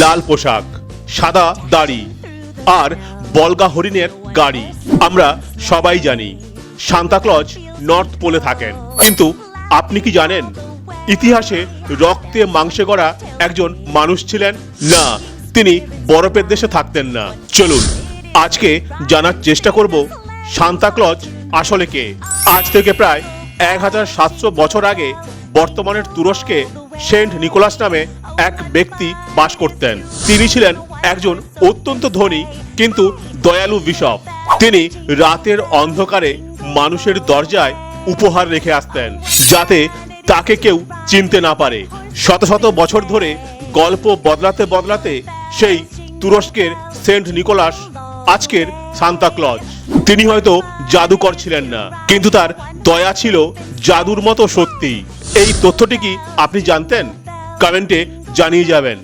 লাল পোশাক, সাদা দাড়ি আর বলগা হরিণের গাড়ি। আমরা সবাই জানি সান্তাক্লজ নর্থ পোলে থাকেন। কিন্তু আপনি কি জানেন, ইতিহাসে রক্তে মাংসে গড়া একজন মানুষ ছিলেন? না, তিনি বরফের দেশে থাকতেন না। চলুন, আজকে জানার চেষ্টা করব সান্তাক্লজ আসলে কে? আজ থেকে প্রায় এক হাজার সাতশো বছর আগে বর্তমানের তুরস্কে সেন্ট নিকোলাস নামে এক ব্যক্তি বাস করতেন। তিনি ছিলেন একজন অত্যন্ত ধনী কিন্তু দয়ালু বিশপ। তিনি রাতের অন্ধকারে মানুষের দরজায় উপহার রেখে আসতেন যাতে তাকে কেউ চিনতে না পারে। শত শত বছর ধরে গল্প বদলাতে বদলাতে সেই তুরস্কের সেন্ট নিকোলাস আজকের সান্তা ক্লজ। তিনি হয়তো জাদুকর ছিলেন না, কিন্তু তার দয়া ছিল জাদুর মতো সত্যি। এই তথ্যটি কি আপনি জানতেন? কমেন্টে জানিয়ে যাবেন।